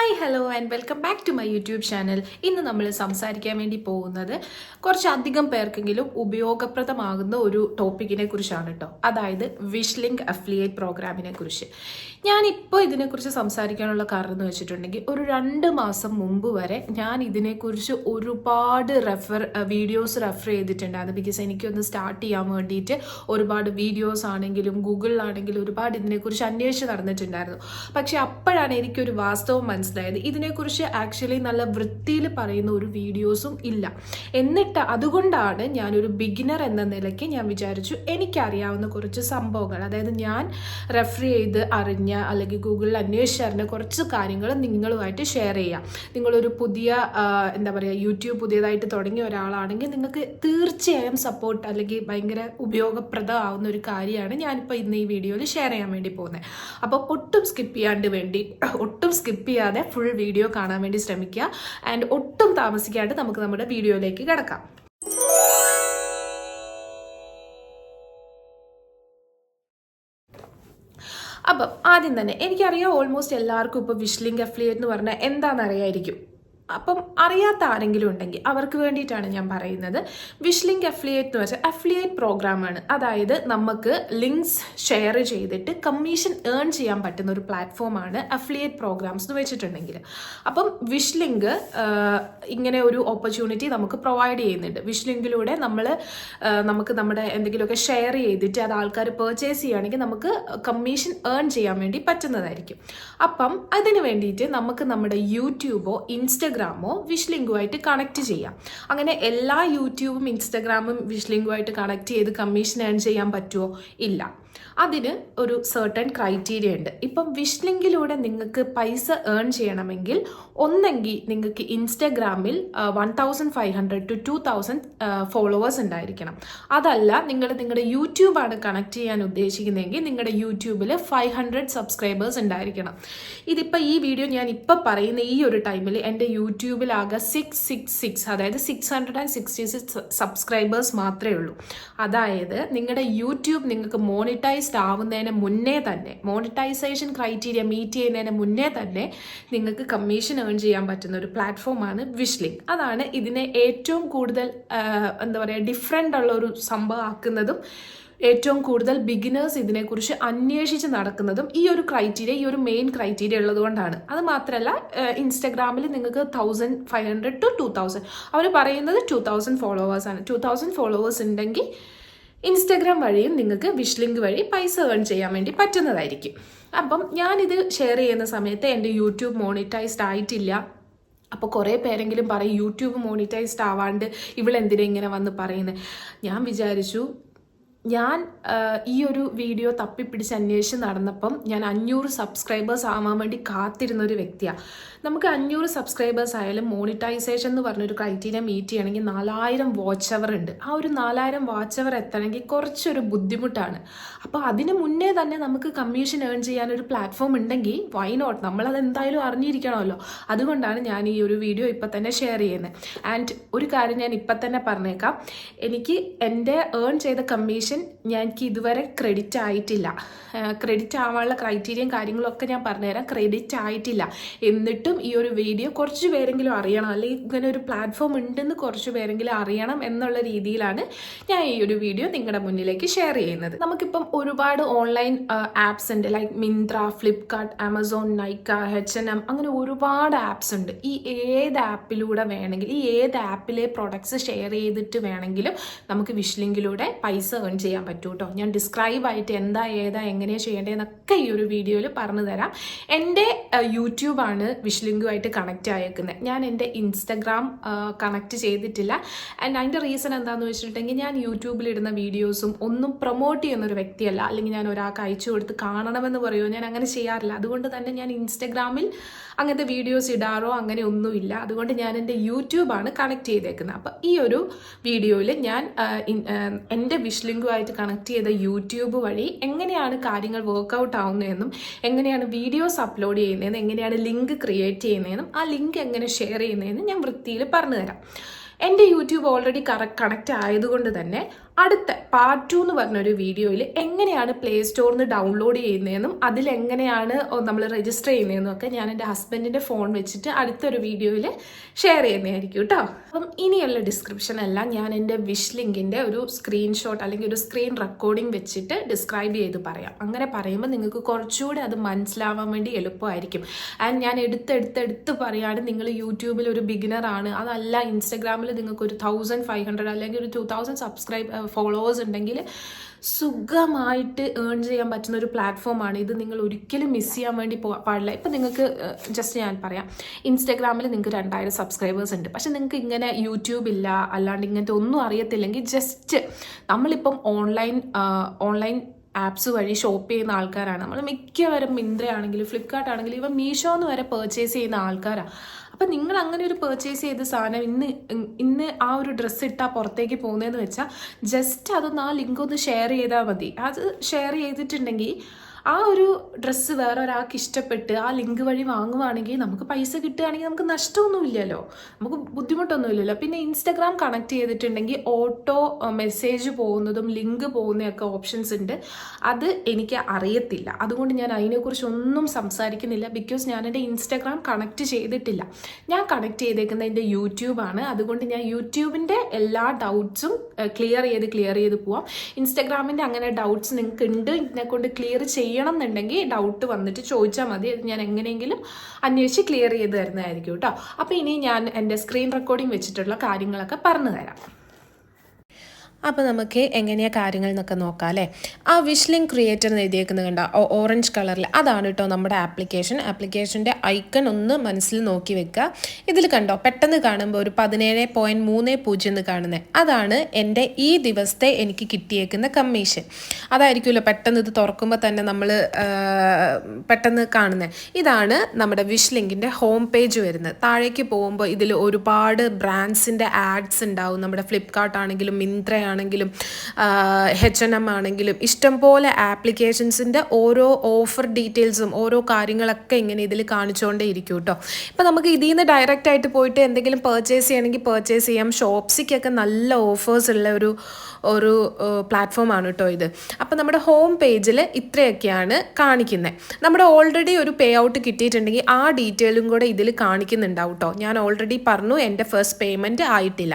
Hi hello and welcome back to my YouTube channel ഇന്ന് നമ്മൾ സംസാരിക്കാൻ വേണ്ടി പോകുന്നത് കുറച്ചധികം പേർക്കെങ്കിലും ഉപയോഗപ്രദമാകുന്ന ഒരു ടോപ്പിക്കിനെ കുറിച്ചാണ് കേട്ടോ അതായത് വിഷ്ലിങ്ക് അഫ്ലിയേറ്റ് പ്രോഗ്രാമിനെ കുറിച്ച്. ഞാനിപ്പോൾ ഇതിനെക്കുറിച്ച് സംസാരിക്കാനുള്ള കാരണം എന്ന് വെച്ചിട്ടുണ്ടെങ്കിൽ ഒരു രണ്ട് മാസം മുമ്പ് വരെ ഞാൻ ഇതിനെക്കുറിച്ച് ഒരുപാട് റെഫർ വീഡിയോസ് റെഫർ ചെയ്തിട്ടുണ്ടായിരുന്നു ബിക്കോസ് എനിക്കൊന്ന് സ്റ്റാർട്ട് ചെയ്യാൻ വേണ്ടിയിട്ട് ഒരുപാട് വീഡിയോസ് ആണെങ്കിലും ഗൂഗിളിലാണെങ്കിലും ഒരുപാട് ഇതിനെക്കുറിച്ച് അന്വേഷിച്ച് നടന്നിട്ടുണ്ടായിരുന്നു. പക്ഷെ അപ്പോഴാണ് എനിക്കൊരു വാസ്തവം മനസ്സിലായത്. ഇതിനെക്കുറിച്ച് ആക്ച്വലി നല്ല വൃത്തിയിൽ പറയുന്ന ഒരു വീഡിയോസും ഇല്ല. എന്നിട്ട് അതുകൊണ്ടാണ് ഞാനൊരു ബിഗിനർ എന്ന നിലയ്ക്ക് ഞാൻ വിചാരിച്ചു എനിക്കറിയാവുന്ന കുറച്ച് സംഭവങ്ങൾ. അതായത് ഞാൻ റെഫർ ചെയ്ത് അറിഞ്ഞ അല്ലെങ്കിൽ ഗൂഗിളിൽ അന്വേഷിച്ചറിഞ്ഞ കുറച്ച് കാര്യങ്ങൾ നിങ്ങളുമായിട്ട് ഷെയർ ചെയ്യാം. നിങ്ങളൊരു പുതിയ എന്താ പറയുക യൂട്യൂബ് പുതിയതായിട്ട് തുടങ്ങിയ ഒരാളാണെങ്കിൽ നിങ്ങൾക്ക് തീർച്ചയായും സപ്പോർട്ട് അല്ലെങ്കിൽ ഭയങ്കര ഉപയോഗപ്രദമാവുന്ന ഒരു കാര്യമാണ് ഞാനിപ്പോൾ ഇന്ന് ഈ വീഡിയോയിൽ ഷെയർ ചെയ്യാൻ വേണ്ടി പോകുന്നത്. അപ്പോൾ ഒട്ടും സ്കിപ്പ് ചെയ്യാണ്ട് വേണ്ടി ഒട്ടും സ്കിപ്പ് ചെയ്യാതെ ഫുൾ വീഡിയോ കാണാൻ വേണ്ടി ശ്രമിക്കുക. ആൻഡ് ഒട്ടും താമസിക്കാണ്ട് നമുക്ക് നമ്മുടെ വീഡിയോയിലേക്ക് കിടക്കാം. അപ്പം ആദ്യം തന്നെ എനിക്കറിയാം ഓൾമോസ്റ്റ് എല്ലാവർക്കും ഇപ്പോൾ വിഷ്ലിംഗ് അഫ്ലിയേറ്റ് എന്ന് പറഞ്ഞാൽ എന്താണെന്ന് അറിയായിരിക്കും. അപ്പം അറിയാത്ത ആരെങ്കിലും ഉണ്ടെങ്കിൽ അവർക്ക് വേണ്ടിയിട്ടാണ് ഞാൻ പറയുന്നത്. വിഷ്ലിങ്ക് അഫിലിയേറ്റ് എന്ന് വെച്ചാൽ അഫിലിയേറ്റ് പ്രോഗ്രാമാണ് അതായത് നമുക്ക് ലിങ്ക്സ് ഷെയർ ചെയ്തിട്ട് കമ്മീഷൻ ഏൺ ചെയ്യാൻ പറ്റുന്ന ഒരു പ്ലാറ്റ്ഫോമാണ് അഫിലിയേറ്റ് പ്രോഗ്രാംസ് എന്ന് വെച്ചിട്ടുണ്ടെങ്കിൽ. അപ്പം വിഷ്ലിങ്ക് ഇങ്ങനെ ഒരു ഓപ്പർച്യൂണിറ്റി നമുക്ക് പ്രൊവൈഡ് ചെയ്യുന്നുണ്ട്. വിഷ്ലിങ്കിലൂടെ നമ്മൾ നമുക്ക് നമ്മുടെ എന്തെങ്കിലുമൊക്കെ ഷെയർ ചെയ്തിട്ട് അത് ആൾക്കാർ പേർച്ചേസ് ചെയ്യുകയാണെങ്കിൽ നമുക്ക് കമ്മീഷൻ ഏൺ ചെയ്യാൻ വേണ്ടി പറ്റുന്നതായിരിക്കും. അപ്പം അതിന് വേണ്ടിയിട്ട് നമുക്ക് നമ്മുടെ യൂട്യൂബോ ഇൻസ്റ്റഗ്രാമോ വിഷ് ലിങ്കുമായിട്ട് കണക്ട് ചെയ്യാം. അങ്ങനെ എല്ലാ യൂട്യൂബും ഇൻസ്റ്റഗ്രാമും വിഷ് ലിങ്കുമായിട്ട് കണക്ട് ചെയ്ത് കമ്മീഷൻ ഏൺ ചെയ്യാൻ പറ്റുമോ ഇല്ല. അതിന് ഒരു സെർട്ടൺ ക്രൈറ്റീരിയ ഉണ്ട്. ഇപ്പം വിഷ്ലിങ്കിലൂടെ നിങ്ങൾക്ക് പൈസ ഏൺ ചെയ്യണമെങ്കിൽ ഒന്നെങ്കിൽ നിങ്ങൾക്ക് ഇൻസ്റ്റഗ്രാമിൽ one thousand five hundred to two thousand followers ഉണ്ടായിരിക്കണം. അതല്ല നിങ്ങൾ നിങ്ങളുടെ യൂട്യൂബാണ് കണക്ട് ചെയ്യാൻ ഉദ്ദേശിക്കുന്നതെങ്കിൽ നിങ്ങളുടെ യൂട്യൂബിൽ ഫൈവ് ഹൺഡ്രഡ് സബ്സ്ക്രൈബേഴ്സ് ഉണ്ടായിരിക്കണം. ഇതിപ്പോൾ ഈ വീഡിയോ ഞാൻ ഇപ്പോൾ പറയുന്ന ഈ ഒരു ടൈമിൽ എന്റെ യൂട്യൂബിലാകെ സിക്സ് സിക്സ് സിക്സ് അതായത് six hundred and sixty six subscribers മാത്രമേ ഉള്ളൂ. അതായത് നിങ്ങളുടെ യൂട്യൂബ് നിങ്ങൾക്ക് മോണിറ്റൈസ്ഡ് ആവുന്നതിന് മുന്നേ തന്നെ മോണിറ്റൈസേഷൻ ക്രൈറ്റീരിയ മീറ്റ് ചെയ്യുന്നതിന് മുന്നേ തന്നെ നിങ്ങൾക്ക് കമ്മീഷൻ ഏൺ ചെയ്യാൻ പറ്റുന്ന ഒരു പ്ലാറ്റ്ഫോമാണ് വിഷ്ലിംഗ് അതാണ് ഇതിനെ ഏറ്റവും കൂടുതൽ എന്താ പറയുക ഡിഫറെന്റ് ഉള്ള ഒരു സംഭവം ആക്കുന്നതും ഏറ്റവും കൂടുതൽ ബിഗിനേഴ്സ് ഇതിനെക്കുറിച്ച് അന്വേഷിച്ച് നടക്കുന്നതും ഈ ഒരു ക്രൈറ്റീരിയ ഈ ഒരു മെയിൻ ക്രൈറ്റീരിയ ഉള്ളതുകൊണ്ടാണ് അത് മാത്രമല്ല ഇൻസ്റ്റഗ്രാമിൽ നിങ്ങൾക്ക് thousand five hundred to two thousand അവർ പറയുന്നത് ടു തൗസൻഡ് ഫോളോവേഴ്സാണ് ടു തൗസൻഡ് ഫോളോവേഴ്സ് ഉണ്ടെങ്കിൽ ഇൻസ്റ്റഗ്രാം വഴിയും നിങ്ങൾക്ക് വിഷ് ലിങ്ക് വഴി പൈസ ഏൺ ചെയ്യാൻ വേണ്ടി പറ്റുന്നതായിരിക്കും. അപ്പം ഞാനിത് ഷെയർ ചെയ്യുന്ന സമയത്ത് എന്റെ യൂട്യൂബ് മോണിറ്റൈസ്ഡ് ആയിട്ടില്ല. അപ്പോൾ കുറേ പേരെങ്കിലും പറയും യൂട്യൂബ് മോണിറ്റൈസ്ഡ് ആവാണ്ട് ഇവളെന്തിനാ ഇങ്ങനെ വന്ന് പറയുന്നത് ഞാൻ വിചാരിച്ചു ഞാൻ ഈ ഒരു വീഡിയോ തപ്പിപ്പിടിച്ച് അന്വേഷിച്ച് നടന്നപ്പം ഞാൻ അഞ്ഞൂറ് സബ്സ്ക്രൈബേഴ്സ് ആവാൻ വേണ്ടി കാത്തിരുന്ന ഒരു വ്യക്തിയാണ് നമുക്ക് അഞ്ഞൂറ് സബ്സ്ക്രൈബേഴ്സ് ആയാലും മോണിറ്റൈസേഷൻ എന്ന് പറഞ്ഞൊരു ക്രൈറ്റീരിയ മീറ്റ് ചെയ്യണമെങ്കിൽ നാലായിരം വാച്ച് അവർ ഉണ്ട്. ആ ഒരു നാലായിരം വാച്ച് അവർ എത്തണമെങ്കിൽ കുറച്ചൊരു ബുദ്ധിമുട്ടാണ്. അപ്പോൾ അതിന് മുന്നേ തന്നെ നമുക്ക് കമ്മീഷൻ ഏൺ ചെയ്യാനൊരു പ്ലാറ്റ്ഫോം ഉണ്ടെങ്കിൽ വൈ നോട്ട് നമ്മളത് എന്തായാലും അറിഞ്ഞിരിക്കണമല്ലോ. അതുകൊണ്ടാണ് ഞാൻ ഈ ഒരു വീഡിയോ ഇപ്പം തന്നെ ഷെയർ ചെയ്യുന്നത്. ആൻഡ് ഒരു കാര്യം ഞാൻ ഇപ്പം തന്നെ പറഞ്ഞേക്കാം. എനിക്ക് എന്റെ ഏൺ ചെയ്ത കമ്മീഷൻ ഞാൻ എനിക്ക് ഇതുവരെ ക്രെഡിറ്റ് ആയിട്ടില്ല. ക്രെഡിറ്റ് ആവാനുള്ള ക്രൈറ്റീരിയയും കാര്യങ്ങളൊക്കെ ഞാൻ പറഞ്ഞുതരാം. ക്രെഡിറ്റ് ആയിട്ടില്ല. എന്നിട്ടും ഈ ഒരു വീഡിയോ കുറച്ച് പേരെങ്കിലും അറിയണം. അല്ലെങ്കിൽ ഇങ്ങനെ ഒരു പ്ലാറ്റ്ഫോം ഉണ്ടെന്ന് കുറച്ച് പേരെങ്കിലും അറിയണം എന്നുള്ള രീതിയിലാണ് ഞാൻ ഈ ഒരു വീഡിയോ നിങ്ങളുടെ മുന്നിലേക്ക് ഷെയർ ചെയ്യുന്നത്. നമുക്കിപ്പം ഒരുപാട് ഓൺലൈൻ ആപ്സ് ഉണ്ട്. Like Myntra Flipkart Amazon Nykaa H and M അങ്ങനെ ഒരുപാട് ആപ്സ് ഉണ്ട്. ഈ ഏത് ആപ്പിലൂടെ വേണമെങ്കിൽ ഈ ഏത് ആപ്പിലെ പ്രൊഡക്ട്സ് ഷെയർ ചെയ്തിട്ട് വേണമെങ്കിലും നമുക്ക് വിഷ്ലിങ്കിലൂടെ പൈസ ഏൺ ചെയ്യാൻ പറ്റൂ കേട്ടോ ഞാൻ ഡിസ്ക്രൈബ് ആയിട്ട് എന്താ ഏതാ എങ്ങനെയാണ് ചെയ്യേണ്ടതെന്നൊക്കെ ഈ ഒരു വീഡിയോയിൽ പറഞ്ഞു തരാം. എന്റെ യൂട്യൂബാണ് വിഷ് ലിങ്കുമായിട്ട് കണക്റ്റ് ആയേക്കുന്നത് ഞാൻ എന്റെ ഇൻസ്റ്റഗ്രാം കണക്ട് ചെയ്തിട്ടില്ല. ആൻഡ് അതിന്റെ റീസൺ എന്താണെന്ന് വെച്ചിട്ടുണ്ടെങ്കിൽ ഞാൻ യൂട്യൂബിലിടുന്ന വീഡിയോസും ഒന്നും പ്രൊമോട്ട് ചെയ്യുന്ന ഒരു വ്യക്തിയല്ല. അല്ലെങ്കിൽ ഞാൻ ഒരാൾക്ക് അയച്ചു കൊടുത്ത് കാണണമെന്ന് പറയുമോ ഞാൻ അങ്ങനെ ചെയ്യാറില്ല. അതുകൊണ്ട് തന്നെ ഞാൻ ഇൻസ്റ്റഗ്രാമിൽ അങ്ങനത്തെ വീഡിയോസ് ഇടാറോ അങ്ങനെ ഒന്നുമില്ല. അതുകൊണ്ട് ഞാൻ എന്റെ യൂട്യൂബാണ് കണക്ട് ചെയ്തേക്കുന്നത് അപ്പോൾ ഈ ഒരു വീഡിയോയിൽ ഞാൻ എന്റെ വിഷ് ലിങ്കുമായിട്ട് കണക്ട് ചെയ്ത യൂട്യൂബ് വഴി എങ്ങനെയാണ് കാര്യങ്ങൾ വർക്കൗട്ട് ആവുന്നതെന്നും എങ്ങനെയാണ് വീഡിയോസ് അപ്ലോഡ് ചെയ്യുന്നതെന്നും എങ്ങനെയാണ് ലിങ്ക് ക്രിയേറ്റ് ചെയ്യുന്നതെന്നും ആ ലിങ്ക് എങ്ങനെ ഷെയർ ചെയ്യുന്നതെന്നും ഞാൻ വൃത്തിയിൽ പറഞ്ഞുതരാം. എന്റെ യൂട്യൂബ് ഓൾറെഡി കറ കണക്റ്റ് ആയതുകൊണ്ട് തന്നെ അടുത്ത പാർട്ട് ടു എന്ന് പറഞ്ഞൊരു വീഡിയോയിൽ എങ്ങനെയാണ് പ്ലേ സ്റ്റോറിൽ നിന്ന് ഡൗൺലോഡ് ചെയ്യുന്നതെന്നും അതിലെങ്ങനെയാണ് നമ്മൾ രജിസ്റ്റർ ചെയ്യുന്നതെന്നും ഒക്കെ ഞാൻ എന്റെ ഹസ്ബൻഡിന്റെ ഫോൺ വെച്ചിട്ട് അടുത്തൊരു വീഡിയോയിൽ ഷെയർ ചെയ്യുന്നതായിരിക്കും കേട്ടോ അപ്പം ഇനിയുള്ള ഡിസ്ക്രിപ്ഷനെല്ലാം ഞാൻ എന്റെ വിഷ് ലിങ്കിന്റെ ഒരു സ്ക്രീൻഷോട്ട് അല്ലെങ്കിൽ ഒരു സ്ക്രീൻ റെക്കോർഡിംഗ് വെച്ചിട്ട് ഡിസ്ക്രൈബ് ചെയ്ത് പറയാം. അങ്ങനെ പറയുമ്പോൾ നിങ്ങൾക്ക് കുറച്ചുകൂടെ അത് മനസ്സിലാവാൻ വേണ്ടി എളുപ്പമായിരിക്കും. ആൻഡ് ഞാൻ എടുത്തെടുത്തെടുത്ത് പറയുകയാണ് നിങ്ങൾ യൂട്യൂബിൽ ഒരു ബിഗിനറാണ് അതല്ല ഇൻസ്റ്റഗ്രാമിൽ നിങ്ങൾക്ക് ഒരു തൗസൻഡ് ഫൈവ് ഹൺഡ്രഡ് അല്ലെങ്കിൽ ഒരു ടു തൗസൻഡ് സബ്സ്ക്രൈബ് ഫോളോവേഴ്സ് ഉണ്ടെങ്കിൽ സുഖമായിട്ട് ഏൺ ചെയ്യാൻ പറ്റുന്ന ഒരു പ്ലാറ്റ്ഫോമാണ് ഇത് നിങ്ങൾ ഒരിക്കലും മിസ് ചെയ്യാൻ വേണ്ടി പാടില്ല. ഇപ്പം നിങ്ങൾക്ക് ജസ്റ്റ് ഞാൻ പറയാം. ഇൻസ്റ്റാഗ്രാമിൽ നിങ്ങൾക്ക് രണ്ടായിരം സബ്സ്ക്രൈബേഴ്സ് ഉണ്ട്. പക്ഷെ നിങ്ങൾക്ക് ഇങ്ങനെ യൂട്യൂബ് ഇല്ല അല്ലാണ്ട് ഇങ്ങനത്തെ ഒന്നും അറിയത്തില്ലെങ്കിൽ ജസ്റ്റ് നമ്മളിപ്പം ഓൺലൈൻ ഓൺലൈൻ ആപ്സ് വഴി ഷോപ്പ് ചെയ്യുന്ന ആൾക്കാരാണ്. നമ്മൾ മിക്കവരും മിന്ത്ര ആണെങ്കിലും ഫ്ലിപ്കാർട്ട് ആണെങ്കിലും ഇവ മീഷോ എന്ന് വരെ പർച്ചേസ് ചെയ്യുന്ന ആൾക്കാരാണ് അപ്പം നിങ്ങൾ അങ്ങനെ ഒരു പർച്ചേസ് ചെയ്ത സാധനം ഇന്ന് ഇന്ന് ആ ഒരു ഡ്രസ്സ് ഇട്ടാൽ പുറത്തേക്ക് പോകുന്നതെന്ന് വെച്ചാൽ ജസ്റ്റ് അതൊന്ന് ആ ലിങ്ക് ഒന്ന് ഷെയർ ചെയ്താൽ മതി. അത് ഷെയർ ചെയ്തിട്ടുണ്ടെങ്കിൽ ആ ഒരു ഡ്രസ്സ് വേറെ ഒരാൾക്ക് ഇഷ്ടപ്പെട്ട് ആ ലിങ്ക് വഴി വാങ്ങുവാണെങ്കിൽ നമുക്ക് പൈസ കിട്ടുകയാണെങ്കിൽ നമുക്ക് നഷ്ടമൊന്നുമില്ലല്ലോ. നമുക്ക് ബുദ്ധിമുട്ടൊന്നുമില്ലല്ലോ. പിന്നെ ഇൻസ്റ്റഗ്രാം കണക്ട് ചെയ്തിട്ടുണ്ടെങ്കിൽ ഓട്ടോ മെസ്സേജ് പോകുന്നതും ലിങ്ക് പോകുന്നതൊക്കെ ഓപ്ഷൻസ് ഉണ്ട്. അത് എനിക്ക് അറിയത്തില്ല. അതുകൊണ്ട് ഞാൻ അതിനെക്കുറിച്ച് ഒന്നും സംസാരിക്കുന്നില്ല. ബിക്കോസ് ഞാൻ എന്റെ ഇൻസ്റ്റഗ്രാം കണക്ട് ചെയ്തിട്ടില്ല. ഞാൻ കണക്ട് ചെയ്തേക്കുന്നത് എന്റെ യൂട്യൂബാണ് അതുകൊണ്ട് ഞാൻ യൂട്യൂബിന്റെ എല്ലാ ഡൗട്ട്സും ക്ലിയർ ചെയ്ത് ക്ലിയർ ചെയ്ത് പോവാം. ഇൻസ്റ്റഗ്രാമിന്റെ അങ്ങനെ ഡൗട്ട്സ് നിങ്ങൾക്ക് ഉണ്ട് ഇതിനെക്കൊണ്ട് ക്ലിയർ ക്ലിയർ ചെയ്യണം എന്നുണ്ടെങ്കിൽ ഡൗട്ട് വന്നിട്ട് ചോദിച്ചാൽ മതി. അത് ഞാൻ എങ്ങനെയെങ്കിലും അന്വേഷിച്ച് ക്ലിയർ ചെയ്ത് തരുന്നതായിരിക്കും കേട്ടോ. അപ്പോൾ ഇനി ഞാൻ എന്റെ സ്ക്രീൻ റെക്കോർഡിംഗ് വെച്ചിട്ടുള്ള കാര്യങ്ങളൊക്കെ പറഞ്ഞു തരാം അപ്പോൾ നമുക്ക് എങ്ങനെയാണ് കാര്യങ്ങൾ എന്നൊക്കെ നോക്കാം അല്ലേ? ആ വിഷ്ലിംഗ് ക്രിയേറ്റർ എന്ന് എഴുതിയേക്കുന്നത് കണ്ട? ഓറഞ്ച് കളറിൽ അതാണ് കേട്ടോ നമ്മുടെ ആപ്ലിക്കേഷൻ ആപ്ലിക്കേഷന്റെ ഐക്കൺ ഒന്ന് മനസ്സിൽ നോക്കി വെക്കുക. ഇതിൽ കണ്ടോ? പെട്ടെന്ന് കാണുമ്പോൾ ഒരു പതിനേഴ് പോയിന്റ് മൂന്ന് പൂജ്യം എന്ന് കാണുന്നത് അതാണ് എന്റെ ഈ ദിവസത്തെ എനിക്ക് കിട്ടിയേക്കുന്ന കമ്മീഷൻ അതായിരിക്കുമല്ലോ പെട്ടെന്ന് ഇത് തുറക്കുമ്പോൾ തന്നെ നമ്മൾ പെട്ടെന്ന് കാണുന്നത് ഇതാണ് നമ്മുടെ വിഷ്ലിങ്കിന്റെ ഹോം പേജ് വരുന്നത്. താഴേക്ക് പോകുമ്പോൾ ഇതിൽ ഒരുപാട് ബ്രാൻഡ്സിന്റെ ആഡ്സ് ഉണ്ടാവും. നമ്മുടെ ഫ്ലിപ്കാർട്ട് ആണെങ്കിലും മിന്ത്ര ആണെങ്കിലും എച്ച് എൻ എം ആണെങ്കിലും ഇഷ്ടംപോലെ ആപ്ലിക്കേഷൻസിന്റെ ഓരോ ഓഫർ ഡീറ്റെയിൽസും ഓരോ കാര്യങ്ങളൊക്കെ ഇങ്ങനെ ഇതിൽ കാണിച്ചുകൊണ്ടേ ഇരിക്കും കേട്ടോ. ഇപ്പം നമുക്ക് ഇതിൽ നിന്ന് ഡയറക്റ്റ് ആയിട്ട് പോയിട്ട് എന്തെങ്കിലും പർച്ചേസ് ചെയ്യണമെങ്കിൽ പർച്ചേസ് ചെയ്യാം. ഷോപ്സിക്കൊക്കെ നല്ല ഓഫേഴ്സ് ഉള്ള ഒരു ഒരു പ്ലാറ്റ്ഫോമാണ് കേട്ടോ ഇത്. അപ്പം നമ്മുടെ ഹോം പേജിൽ ഇത്രയൊക്കെയാണ് കാണിക്കുന്നത് നമ്മുടെ ഓൾറെഡി ഒരു പേ ഔട്ട് കിട്ടിയിട്ടുണ്ടെങ്കിൽ ആ ഡീറ്റെയിലും കൂടെ ഇതിൽ കാണിക്കുന്നുണ്ടാവും കേട്ടോ. ഞാൻ ഓൾറെഡി പറഞ്ഞു എന്റെ ഫസ്റ്റ് പേയ്മെന്റ് ആയിട്ടില്ല.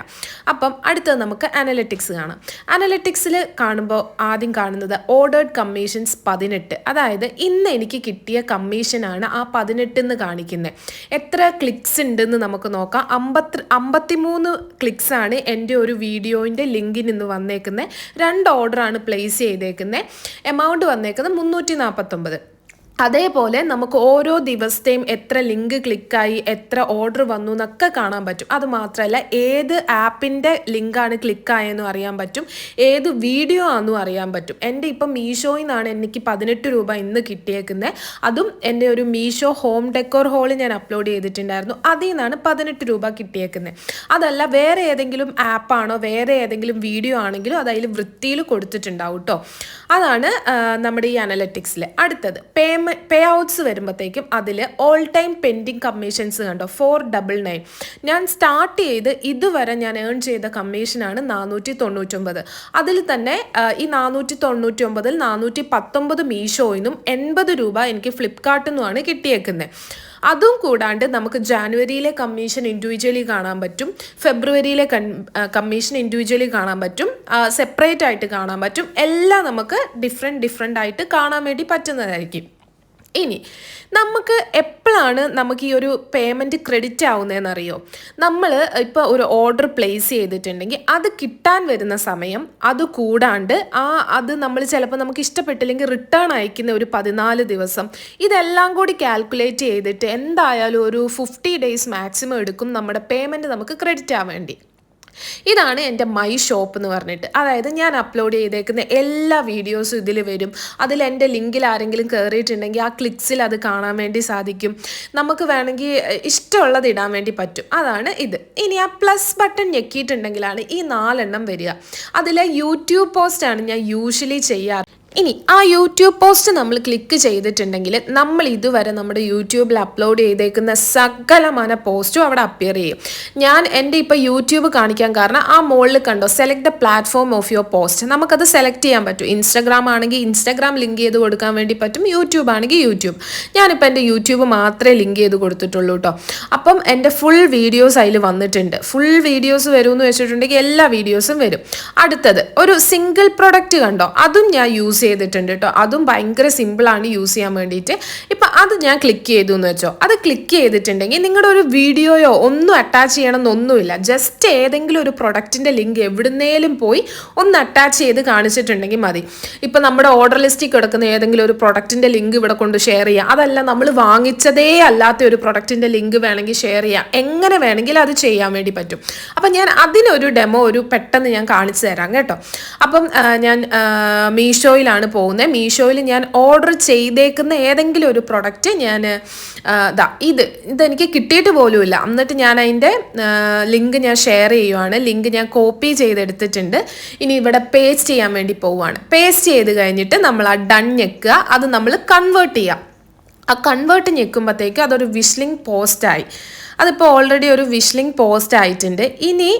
അപ്പം അടുത്തത് നമുക്ക് അനലറ്റിക്സ് കാണാം. അനലറ്റിക്സിൽ കാണുമ്പോൾ ആദ്യം കാണുന്നത് ഓർഡേഡ് കമ്മീഷൻസ് പതിനെട്ട്. അതായത് ഇന്ന് എനിക്ക് കിട്ടിയ കമ്മീഷനാണ് ആ പതിനെട്ട് എന്ന് കാണിക്കുന്നത് എത്ര ക്ലിക്സ് ഉണ്ടെന്ന് നമുക്ക് നോക്കാം. അമ്പത്തി അമ്പത്തിമൂന്ന് ക്ലിക്സ് ആണ് എന്റെ ഒരു വീഡിയോയിന്റെ ലിങ്കിൽ നിന്ന് വന്നേക്കുന്നത് രണ്ട് ഓർഡറാണ് പ്ലേസ് ചെയ്തേക്കുന്നത് എമൗണ്ട് വന്നേക്കുന്നത് മുന്നൂറ്റി നാൽപ്പത്തൊമ്പത് അതേപോലെ നമുക്ക് ഓരോ ദിവസത്തെയും എത്ര ലിങ്ക് ക്ലിക്കായി എത്ര ഓർഡർ വന്നു എന്നൊക്കെ കാണാൻ പറ്റും. അത് മാത്രമല്ല ഏത് ആപ്പിന്റെ ലിങ്കാണ് ക്ലിക്കായെന്നും അറിയാൻ പറ്റും. ഏത് വീഡിയോ ആണെന്നും അറിയാൻ പറ്റും. എന്റെ ഇപ്പം മീഷോയിൽ നിന്നാണ് എനിക്ക് പതിനെട്ട് രൂപ ഇന്ന് കിട്ടിയേക്കുന്നത്. അതും എന്റെ ഒരു മീഷോ ഹോം ഡെക്കോർ ഹോൾ ഞാൻ അപ്ലോഡ് ചെയ്തിട്ടുണ്ടായിരുന്നു. അതിൽ നിന്നാണ് പതിനെട്ട് രൂപ കിട്ടിയേക്കുന്നത്. അതല്ല വേറെ ഏതെങ്കിലും ആപ്പാണോ വേറെ ഏതെങ്കിലും വീഡിയോ ആണെങ്കിലും അത് വൃത്തിയിൽ കൊടുത്തിട്ടുണ്ടാവും കേട്ടോ അതാണ് നമ്മുടെ ഈ അനലറ്റിക്സിൽ. അടുത്തത് പേയ്മെന്റ് പേ ഔട്ട്സ് വരുമ്പോഴത്തേക്കും അതിൽ ഓൾ ടൈം പെൻഡിങ് കമ്മീഷൻസ് കണ്ടോ? ഫോർ ഡബിൾ നയൻ ഞാൻ സ്റ്റാർട്ട് ചെയ്ത് ഇതുവരെ ഞാൻ ഏൺ ചെയ്ത കമ്മീഷനാണ് നാനൂറ്റി തൊണ്ണൂറ്റൊമ്പത് അതിൽ തന്നെ ഈ നാനൂറ്റി തൊണ്ണൂറ്റി ഒമ്പതിൽ നാനൂറ്റി പത്തൊമ്പത് മീഷോയിൽ നിന്നും എൺപത് രൂപ എനിക്ക് ഫ്ലിപ്കാർട്ടിൽ നിന്നുമാണ് കിട്ടിയേക്കുന്നത് അതും കൂടാണ്ട് നമുക്ക് ജാനുവരിയിലെ കമ്മീഷൻ ഇൻഡിവിജ്വലി കാണാൻ പറ്റും ഫെബ്രുവരിയിലെ കമ്മീഷൻ ഇൻഡിവിജ്വലി കാണാൻ പറ്റും സെപ്പറേറ്റ് ആയിട്ട് കാണാൻ പറ്റും എല്ലാം നമുക്ക് ഡിഫറെന്റ് ഡിഫറെന്റ് ആയിട്ട് കാണാൻ വേണ്ടി പറ്റുന്നതായിരിക്കും. ഇനി നമുക്ക് എപ്പോഴാണ് നമുക്ക് ഈ ഒരു പേയ്മെന്റ് ക്രെഡിറ്റ് ആവുന്നതെന്ന് അറിയോ നമ്മൾ ഇപ്പോൾ ഒരു ഓർഡർ പ്ലേസ് ചെയ്തിട്ടുണ്ടെങ്കിൽ അത് കിട്ടാൻ വരുന്ന സമയം അത് കൂടാണ്ട് ആ അത് നമ്മൾ ചിലപ്പോൾ നമുക്ക് ഇഷ്ടപ്പെട്ടില്ലെങ്കിൽ റിട്ടേൺ അയക്കുന്ന ഒരു പതിനാല് ദിവസം ഇതെല്ലാം കൂടി കാൽക്കുലേറ്റ് ചെയ്തിട്ട് എന്തായാലും ഒരു ഫിഫ്റ്റി ഡേയ്സ് മാക്സിമം എടുക്കും നമ്മുടെ പേയ്മെന്റ് നമുക്ക് ക്രെഡിറ്റ് ആവാൻ വേണ്ടി ഇതാണ് എന്റെ മൈ ഷോപ്പ് എന്ന് പറഞ്ഞിട്ട്. അതായത് ഞാൻ അപ്ലോഡ് ചെയ്തേക്കുന്ന എല്ലാ വീഡിയോസും ഇതിൽ വരും. അതിൽ എന്റെ ലിങ്കിൽ ആരെങ്കിലും കയറിയിട്ടുണ്ടെങ്കിൽ ആ ക്ലിക്സിൽ അത് കാണാൻ വേണ്ടി സാധിക്കും. നമുക്ക് വേണമെങ്കിൽ ഇഷ്ടമുള്ളത് ഇടാൻ വേണ്ടി പറ്റും. അതാണ് ഇത്. ഇനി ആ പ്ലസ് ബട്ടൺ ഞെക്കിയിട്ടുണ്ടെങ്കിലാണ് ഈ നാലെണ്ണം വരിക. അതിലെ യൂട്യൂബ് പോസ്റ്റാണ് ഞാൻ യൂഷ്വലി ചെയ്യാറ്. ഇനി ആ യൂട്യൂബ് പോസ്റ്റ് നമ്മൾ ക്ലിക്ക് ചെയ്തിട്ടുണ്ടെങ്കിൽ നമ്മൾ ഇതുവരെ നമ്മുടെ യൂട്യൂബിൽ അപ്ലോഡ് ചെയ്തേക്കുന്ന സകലമാന പോസ്റ്റും അവിടെ അപ്പിയർ ചെയ്യും. ഞാൻ എന്റെ ഇപ്പോൾ യൂട്യൂബ് കാണിക്കാൻ കാരണം ആ മുകളിൽ കണ്ടോ? Select the platform of your post നമുക്കത് സെലക്ട് ചെയ്യാൻ പറ്റും. ഇൻസ്റ്റാഗ്രാം ആണെങ്കിൽ ഇൻസ്റ്റാഗ്രാം ലിങ്ക് ചെയ്ത് കൊടുക്കാൻ വേണ്ടി പറ്റും. യൂട്യൂബ് ആണെങ്കിൽ യൂട്യൂബ് ഞാനിപ്പോൾ എന്റെ യൂട്യൂബ് മാത്രമേ ലിങ്ക് ചെയ്ത് കൊടുത്തിട്ടുള്ളൂ കേട്ടോ അപ്പം എന്റെ ഫുൾ വീഡിയോസ് അതിൽ വന്നിട്ടുണ്ട്. ഫുൾ വീഡിയോസ് വരുമെന്ന് വെച്ചിട്ടുണ്ടെങ്കിൽ എല്ലാ വീഡിയോസും വരും. അടുത്തത് ഒരു സിംഗിൾ പ്രൊഡക്റ്റ് കണ്ടോ? അതും ഞാൻ യൂസ് ചെയ്തിട്ടുണ്ട് കേട്ടോ. അതും ഭയങ്കര സിമ്പിളാണ് യൂസ് ചെയ്യാൻ വേണ്ടിയിട്ട്. ഇപ്പം അത് ഞാൻ ക്ലിക്ക് ചെയ്തു എന്ന് വെച്ചോ. അത് ക്ലിക്ക് ചെയ്തിട്ടുണ്ടെങ്കിൽ നിങ്ങളുടെ ഒരു വീഡിയോയോ ഒന്നും അറ്റാച്ച് ചെയ്യണം എന്നൊന്നുമില്ല ജസ്റ്റ് ഏതെങ്കിലും ഒരു പ്രൊഡക്റ്റിന്റെ ലിങ്ക് എവിടുന്നേലും പോയി ഒന്ന് അറ്റാച്ച് ചെയ്ത് കാണിച്ചിട്ടുണ്ടെങ്കിൽ മതി. ഇപ്പം നമ്മുടെ ഓർഡർ ലിസ്റ്റിൽ കിടക്കുന്ന ഏതെങ്കിലും ഒരു പ്രൊഡക്റ്റിന്റെ ലിങ്ക് ഇവിടെ കൊണ്ട് ഷെയർ ചെയ്യുക അതല്ല നമ്മൾ വാങ്ങിച്ചതേ അല്ലാത്ത ഒരു പ്രൊഡക്റ്റിന്റെ ലിങ്ക് വേണമെങ്കിൽ ഷെയർ ചെയ്യാം. എങ്ങനെ വേണമെങ്കിലും അത് ചെയ്യാൻ വേണ്ടി പറ്റും. അപ്പം ഞാൻ അതിനൊരു ഡെമോ ഒരു പെട്ടെന്ന് ഞാൻ കാണിച്ചു തരാം കേട്ടോ. അപ്പം ഞാൻ ആ, മീഷോയിലാണ് പോകുന്നത്. മീഷോയിൽ ഞാൻ ഓർഡർ ചെയ്തേക്കുന്ന ഏതെങ്കിലും ഒരു പ്രൊഡക്റ്റ് ഞാൻ ഇതാ ഇത് ഇതെനിക്ക് കിട്ടിയിട്ട് പോലുമില്ല. എന്നിട്ട് ഞാൻ അതിന്റെ ലിങ്ക് ഞാൻ ഷെയർ ചെയ്യുവാണ്. ലിങ്ക് ഞാൻ കോപ്പി ചെയ്തെടുത്തിട്ടുണ്ട്. ഇനി ഇവിടെ പേസ്റ്റ് ചെയ്യാൻ വേണ്ടി പോവുകയാണ് പേസ്റ്റ് ചെയ്ത് കഴിഞ്ഞിട്ട് നമ്മൾ ആ ഡൺ ഞെക്കുക അത് നമ്മൾ കൺവേർട്ട് ചെയ്യാം. ആ കൺവേർട്ട് ഞെക്കുമ്പോഴത്തേക്ക് അതൊരു വിഷ്ലിംഗ് പോസ്റ്റായി അതിപ്പോൾ ഓൾറെഡി ഒരു വിഷ്ലിംഗ് പോസ്റ്റ് ആയിട്ടുണ്ട്. ഇനി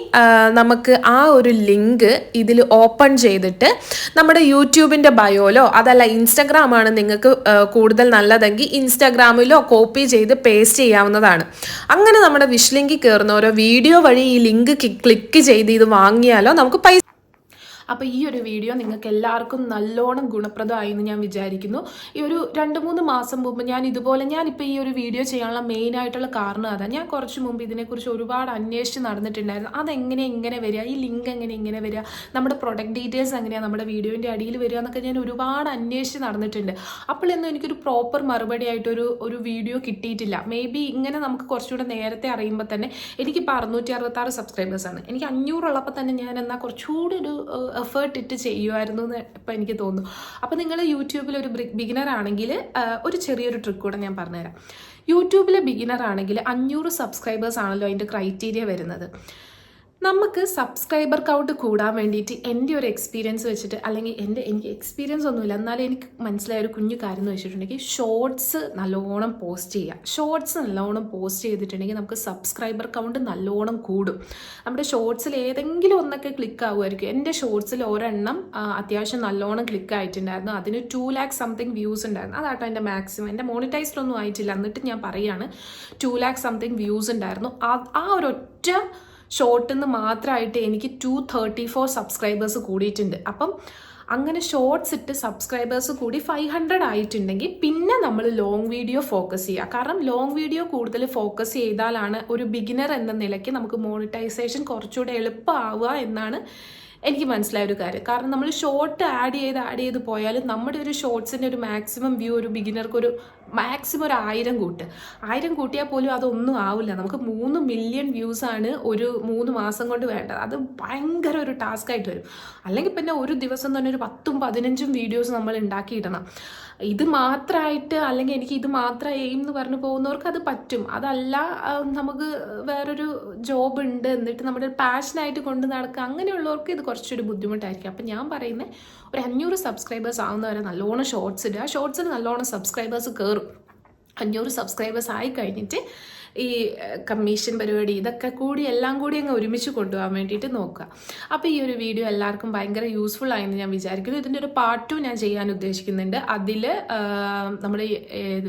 നമുക്ക് ആ ഒരു ലിങ്ക് ഇതിൽ ഓപ്പൺ ചെയ്തിട്ട് നമ്മുടെ യൂട്യൂബിന്റെ ബയോലോ അതല്ല ഇൻസ്റ്റഗ്രാമാണ് നിങ്ങൾക്ക് കൂടുതൽ നല്ലതെങ്കിൽ ഇൻസ്റ്റഗ്രാമിലോ കോപ്പി ചെയ്ത് പേസ്റ്റ് ചെയ്യാവുന്നതാണ്. അങ്ങനെ നമ്മുടെ വിഷ്ലിങ്കിൽ കയറുന്ന ഓരോ വീഡിയോ വഴി ഈ ലിങ്ക് ക്ലിക്ക് ചെയ്ത് ഇത് വാങ്ങിയാലോ നമുക്ക് പൈസ അപ്പോൾ ഈ ഒരു വീഡിയോ നിങ്ങൾക്ക് എല്ലാവർക്കും നല്ലോണം ഗുണപ്രദമായി എന്ന് ഞാൻ വിചാരിക്കുന്നു. ഈ ഒരു രണ്ട് മൂന്ന് മാസം മുമ്പ് ഞാൻ ഇതുപോലെ ഞാനിപ്പോൾ ഈ ഒരു വീഡിയോ ചെയ്യാനുള്ള മെയിൻ ആയിട്ടുള്ള കാരണം അതാണ് ഞാൻ കുറച്ച് മുമ്പ് ഇതിനെക്കുറിച്ച് ഒരുപാട് അന്വേഷിച്ച് നടന്നിട്ടുണ്ടായിരുന്നു. അതെങ്ങനെ ഇങ്ങനെ വരിക? ഈ ലിങ്ക് എങ്ങനെ ഇങ്ങനെ വരിക? നമ്മുടെ പ്രൊഡക്റ്റ് ഡീറ്റെയിൽസ് എങ്ങനെയാണ് നമ്മുടെ വീഡിയോന്റെ അടിയിൽ വരിക എന്നൊക്കെ ഞാൻ ഒരുപാട് അന്വേഷിച്ച് നടന്നിട്ടുണ്ട്. അപ്പോഴൊന്നും എനിക്കൊരു പ്രോപ്പർ മറുപടി ആയിട്ടൊരു ഒരു വീഡിയോ കിട്ടിയിട്ടില്ല. മേ ബി ഇങ്ങനെ നമുക്ക് കുറച്ചുകൂടെ നേരത്തെ അറിയുമ്പോൾ തന്നെ എനിക്കിപ്പോൾ അറുന്നൂറ്റി അറുപത്താറ് സബ്സ്ക്രൈബേഴ്സാണ് എനിക്ക് അഞ്ഞൂറുള്ളപ്പോൾ തന്നെ ഞാൻ എന്നാൽ കുറച്ചുകൂടി ഒരു എഫേർട്ട് ഇട്ട് ചെയ്യുമായിരുന്നു എന്ന് ഇപ്പം എനിക്ക് തോന്നുന്നു. അപ്പോൾ നിങ്ങൾ യൂട്യൂബിൽ ഒരു ബിഗിനർ ആണെങ്കിൽ ഒരു ചെറിയൊരു ട്രിക്ക് കൂടെ ഞാൻ പറഞ്ഞുതരാം. യൂട്യൂബിലെ ബിഗിനർ ആണെങ്കിൽ അഞ്ഞൂറ് സബ്സ്ക്രൈബേഴ്സ് ആണല്ലോ അതിന്റെ ക്രൈറ്റീരിയ വരുന്നത്. നമുക്ക് സബ്സ്ക്രൈബർ കൗണ്ട് കൂടാൻ വേണ്ടിയിട്ട് എന്റെ ഒരു എക്സ്പീരിയൻസ് വെച്ചിട്ട് അല്ലെങ്കിൽ എന്റെ എനിക്ക് എക്സ്പീരിയൻസ് ഒന്നുമില്ല. എന്നാലും എനിക്ക് മനസ്സിലായ ഒരു കുഞ്ഞു കാര്യം എന്ന് വെച്ചിട്ടുണ്ടെങ്കിൽ ഷോർട്സ് നല്ലോണം പോസ്റ്റ് ചെയ്യുക. ഷോർട്സ് നല്ലോണം പോസ്റ്റ് ചെയ്തിട്ടുണ്ടെങ്കിൽ നമുക്ക് സബ്സ്ക്രൈബർ കൗണ്ട് നല്ലോണം കൂടും. നമ്മുടെ ഷോർട്സിൽ ഏതെങ്കിലും ഒന്നൊക്കെ ക്ലിക്ക് ആവുമായിരിക്കും. എന്റെ ഷോർട്സിൽ ഒരെണ്ണം അത്യാവശ്യം നല്ലോണം ക്ലിക്ക് ആയിട്ടുണ്ടായിരുന്നു. അതിന് ടു ലാക്ക് സംതിങ് വ്യൂസ് ഉണ്ടായിരുന്നു. അതാട്ടോ എന്റെ മാക്സിമം എന്റെ മോണിറ്റൈസ്ഡ് ഒന്നും ആയിട്ടില്ല. എന്നിട്ട് ഞാൻ പറയുകയാണ് ടു ലാക്ക് സംതിങ് വ്യൂസ് ഉണ്ടായിരുന്നു. ആ- ഒരു ഒരൊറ്റ ഷോർട്ടിൽ നിന്ന് മാത്രമായിട്ട് എനിക്ക് ടു തേർട്ടി ഫോർ സബ്സ്ക്രൈബേഴ്സ് കൂടിയിട്ടുണ്ട്. അപ്പം അങ്ങനെ ഷോർട്ട്സ് ഇട്ട് സബ്സ്ക്രൈബേഴ്സ് കൂടി ഫൈവ് ഹൺഡ്രഡ് ആയിട്ടുണ്ടെങ്കിൽ പിന്നെ നമ്മൾ ലോങ് വീഡിയോ ഫോക്കസ് ചെയ്യുക. കാരണം ലോങ് വീഡിയോ കൂടുതൽ ഫോക്കസ് ചെയ്താലാണ് ഒരു ബിഗിനർ എന്ന നിലയ്ക്ക് നമുക്ക് മോണിറ്റൈസേഷൻ കുറച്ചുകൂടെ എളുപ്പമാവുക എന്നാണ് എനിക്ക് മനസ്സിലായ ഒരു കാര്യം. കാരണം നമ്മൾ ഷോർട്ട് ആഡ് ചെയ്ത് ആഡ് ചെയ്ത് പോയാൽ നമ്മുടെ ഒരു ഷോർട്സിന്റെ ഒരു മാക്സിമം വ്യൂ ഒരു ബിഗിനർക്ക് ഒരു മാക്സിമം ഒരു ആയിരം കൂട്ട്. ആയിരം കൂട്ടിയാൽ പോലും അതൊന്നും ആവില്ല. നമുക്ക് മൂന്ന് മില്യൺ വ്യൂസ് ആണ് ഒരു മൂന്ന് മാസം കൊണ്ട് വേണ്ടത്. അത് ഭയങ്കര ഒരു ടാസ്ക് ആയിട്ട് വരും. അല്ലെങ്കിൽ പിന്നെ ഒരു ദിവസം തന്നെ ഒരു പത്തും പതിനഞ്ചും വീഡിയോസ് നമ്മൾ ഉണ്ടാക്കിയിടണം. ഇത് മാത്രമായിട്ട് അല്ലെങ്കിൽ എനിക്ക് ഇത് മാത്രം എയിം എന്ന് പറഞ്ഞു പോകുന്നവർക്ക് അത് പറ്റും. അതല്ല നമുക്ക് വേറൊരു ജോബ് ഉണ്ട് എന്നിട്ട് നമ്മുടെ പാഷനായിട്ട് കൊണ്ട് നടക്കുക അങ്ങനെയുള്ളവർക്ക് ഇത് കുറച്ചൊരു ബുദ്ധിമുട്ടായിരിക്കും. അപ്പം ഞാൻ പറയുന്നത് ഒരു അഞ്ഞൂറ് സബ്സ്ക്രൈബേഴ്സ് ആവുന്നവരെ നല്ലോണം ഷോർട്സ് ഇടുക. ഷോർട്സിൽ നല്ലോണം സബ്സ്ക്രൈബേഴ്സ് കയറും അഞ്ഞൂറ് സബ്സ്ക്രൈബേഴ്സ് ആയി കഴിഞ്ഞിട്ട് ഈ കമ്മീഷൻ പരിപാടി ഇതൊക്കെ കൂടി എല്ലാം കൂടി അങ്ങ് ഒരുമിച്ച് കൊണ്ടുപോകാൻ വേണ്ടിയിട്ട് നോക്കുക. അപ്പോൾ ഈ ഒരു വീഡിയോ എല്ലാവർക്കും ഭയങ്കര യൂസ്ഫുൾ ആയെന്ന് ഞാൻ വിചാരിക്കുന്നു. ഇതിന്റെ ഒരു പാർട്ട് ഞാൻ ചെയ്യാൻ ഉദ്ദേശിക്കുന്നുണ്ട്. അതിൽ നമ്മൾ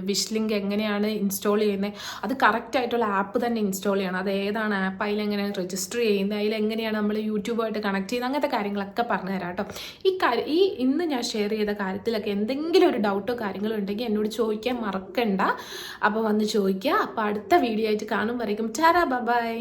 വിഷ് ലിങ്ക് എങ്ങനെയാണ് ഇൻസ്റ്റാൾ ചെയ്യുന്നത്? അത് കറക്റ്റ് ആയിട്ടുള്ള ആപ്പ് തന്നെ ഇൻസ്റ്റാൾ ചെയ്യണം. അത് ഏതാണ് ആപ്പ് അതിൽ എങ്ങനെയാണ് രജിസ്റ്റർ ചെയ്യുന്നത്? അതിൽ എങ്ങനെയാണ് നമ്മൾ യൂട്യൂബായിട്ട് കണക്ട് ചെയ്യുന്നത്? അങ്ങനത്തെ കാര്യങ്ങളൊക്കെ പറഞ്ഞു തരാം കേട്ടോ. ഈ കാര്യം ഈ ഇന്ന് ഞാൻ ഷെയർ ചെയ്ത കാര്യത്തിലൊക്കെ എന്തെങ്കിലും ഒരു ഡൗട്ടോ കാര്യങ്ങളോ ഉണ്ടെങ്കിൽ എന്നോട് ചോദിക്കാൻ മറക്കണ്ട. അപ്പോൾ വന്ന് ചോദിക്കുക. അപ്പോൾ അടുത്ത വീഡിയോ ആയിട്ട് കാണും വരയ്ക്കും ടാരാ ബൈ